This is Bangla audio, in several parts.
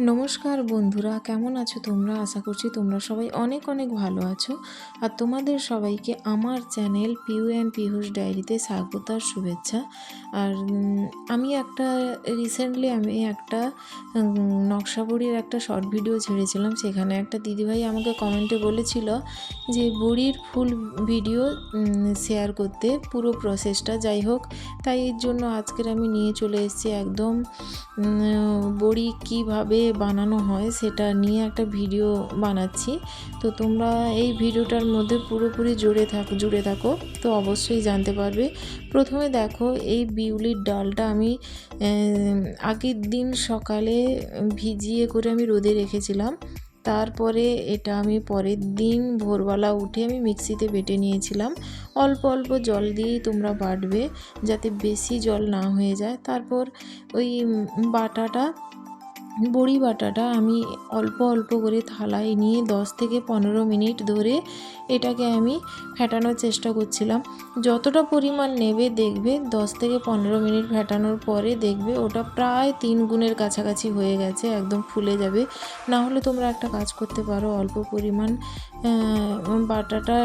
নমস্কার বন্ধুরা কেমন আছো তোমরা? আশা করছি তোমরা সবাই অনেক অনেক ভালো আছো। আর তোমাদের সবাইকে আমার চ্যানেল পিউ অ্যান্ড পিহুষ ডায়েরিতে স্বাগত আর শুভেচ্ছা। আর আমি একটা রিসেন্টলি আমি একটা উম, নকশাবড়ির একটা শর্ট ভিডিও ছেড়েছিলাম। সেখানে একটা দিদিভাই আমাকে কমেন্টে বলেছিল যে বড়ির ফুল ভিডিও শেয়ার করতে পুরো প্রসেসটা যাই হোক তাই এর জন্য আজকের আমি নিয়ে চলে এসেছি একদম বড়ি কীভাবে বানানো হয়, সেটা নিয়ে একটা ভিডিও বানাচ্ছি। তো তোমরা এই ভিডিওটার মধ্যে পুরোপুরি জুড়ে থাক, জুড়ে থাকো, তো অবশ্যই জানতে পারবে। প্রথমে দেখো, এই বিউলির ডালটা আমি আগের দিন সকালে ভিজিয়ে করে আমি রোদে রেখেছিলাম। তারপরে এটা আমি পরের দিন ভোরবেলা উঠে আমি মিক্সিতে বেটে নিয়েছিলাম। অল্প অল্প জল দিয়েই তোমরা বাটবে, যাতে বেশি জল না হয়ে যায়। তারপর ওই বাটাটা বড়ি বাটাটা আমি অল্প অল্প করে থালায় নিয়ে দশ থেকে পনেরো মিনিট ধরে এটাকে আমি ফেটানোর চেষ্টা করছিলাম। যতটা পরিমাণ নেবে দেখবে, দশ থেকে পনেরো মিনিট ফেটানোর পরে দেখবে ওটা প্রায় তিন গুণের কাছাকাছি হয়ে গেছে, একদম ফুলে যাবে। না হলে তোমরা একটা কাজ করতে পারো, অল্প পরিমাণ বাটাটা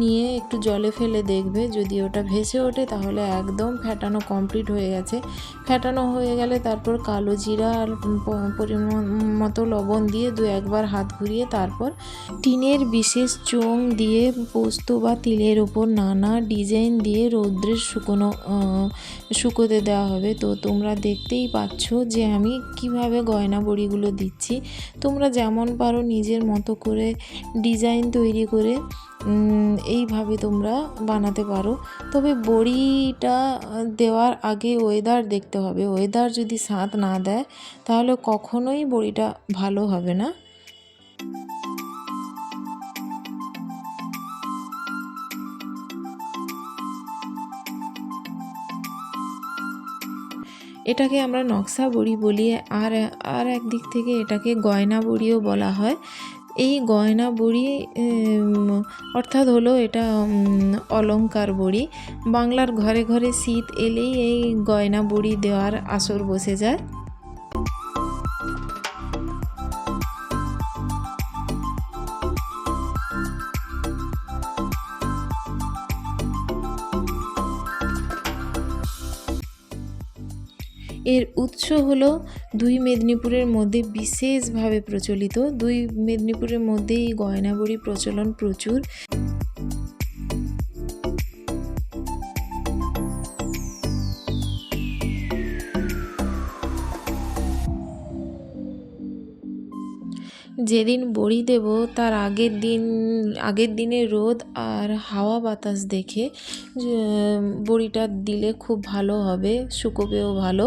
নিয়ে একটু জলে ফেলে দেখবে। যদি ওটা ভেসে ওঠে তাহলে একদম ফেটানো কমপ্লিট হয়ে গেছে। ফেটানো হয়ে গেলে তারপর কালো জিরা আর পরিমাণ মতো লবণ দিয়ে দু একবার হাত ঘুরিয়ে তারপর টিনের বিশেষ চোং দিয়ে পোস্ত বা তিলের ওপর নানা ডিজাইন দিয়ে রৌদ্রের শুকনো শুকোতে দেওয়া হবে। তো তোমরা দেখতেই পাচ্ছ যে আমি কীভাবে গয়না বড়িগুলো দিচ্ছি। তোমরা যেমন পারো নিজের মতো করে ডিজাইন তৈরি করে এইভাবে তোমরা বানাতে পারো। তবে বড়িটা দেওয়ার আগে ওয়েদার দেখতে হবে। ওয়েদার যদি স্বাদ না দেয়, তাহলে কখনোই বড়িটা ভালো হবে না। এটাকে আমরা নকশা বড়ি বলি, আর আর একদিক থেকে এটাকে গয়না বড়িও বলা হয়। এই গয়না বড়ি অর্থাৎ হলো এটা অলঙ্কার বড়ি। বাংলার ঘরে ঘরে শীত এলেই এই গয়না বড়ি দেওয়ার আসর বসে যায়। এর উৎস হলো দুই মেদিনীপুরের মধ্যে বিশেষভাবে প্রচলিত। দুই মেদিনীপুরের মধ্যে এই প্রচলন প্রচুর। যেদিন বড়ি দেব, তার আগের দিন, আগের দিনের রোদ আর হাওয়া বাতাস দেখে বড়িটা দিলে খুব ভালো হবে, শুকোবেও ভালো।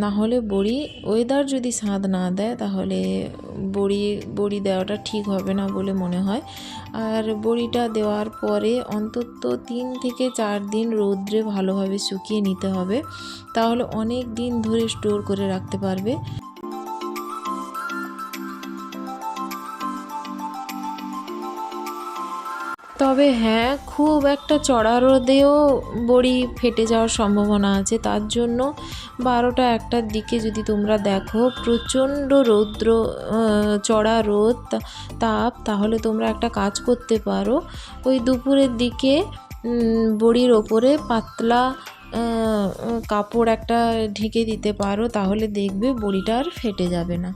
না হলে বড়ি ওয়েদার যদি স্বাদ না দেয়, তাহলে বড়ি বড়ি দেওয়াটা ঠিক হবে না বলে মনে হয়। আর বড়িটা দেওয়ার পরে অন্তত তিন থেকে চার দিন রৌদ্রে ভালোভাবে শুকিয়ে নিতে হবে। তাহলে অনেক দিন ধরে স্টোর করে রাখতে পারবে। তবে হ্যাঁ খুব একটা চড়া রোদেও বড়ি ফেটে যাওয়ার সম্ভাবনা আছে। তার জন্য বারোটা একটার দিকে যদি তোমরা দেখো প্রচণ্ড রৌদ্র চড়া রোদ, তাপ, তাহলে তোমরা একটা কাজ করতে পারো। ওই দুপুরের দিকে বড়ির ওপরে পাতলা কাপড় একটা ঢেকে দিতে পারো, তাহলে দেখবে বড়িটা আর ফেটে যাবে না।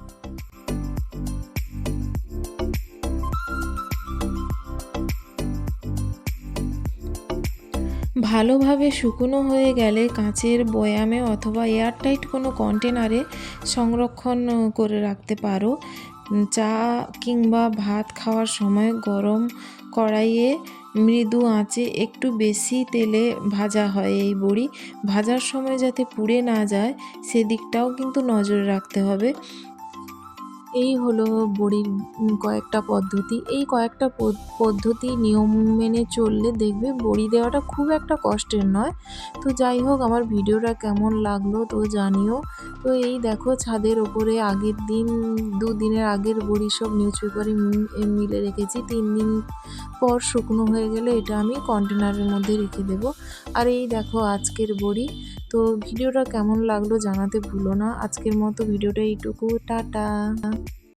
ভালোভাবে শুকনো হয়ে গেলে কাঁচের বয়ামে অথবা এয়ারটাইট কোনো কন্টেনারে সংরক্ষণ করে রাখতে পারো। চা কিংবা ভাত খাওয়ার সময় গরম কড়াইয়ে মৃদু আঁচে একটু বেশি তেলে ভাজা হয় এই বড়ি। ভাজার সময় যাতে পুড়ে না যায়, সেদিকটাও কিন্তু নজর রাখতে হবে। এই হলো বড়ির কয়েকটা পদ্ধতি। এই কয়েকটা পদ্ধতি নিয়ম মেনে চললে দেখবে বড়ি দেওয়াটা খুব একটা কষ্টের নয়। তো যাই হোক, আমার ভিডিওটা কেমন লাগল তো জানিও। তো এই দেখো ছাদের ওপরে আগের দিন দুদিনের আগের বড়ি সব নিউজ পেপারে মিলে রেখেছি। তিন দিন পর শুকনো হয়ে গেলে এটা আমি কন্টেনারের মধ্যে রেখে দেবো। আর এই দেখো আজকের বড়ি। তো ভিডিওটা কেমন লাগল জানাতে ভুলো না। আজকের মতো ভিডিওটা এইটুকু। টাটা।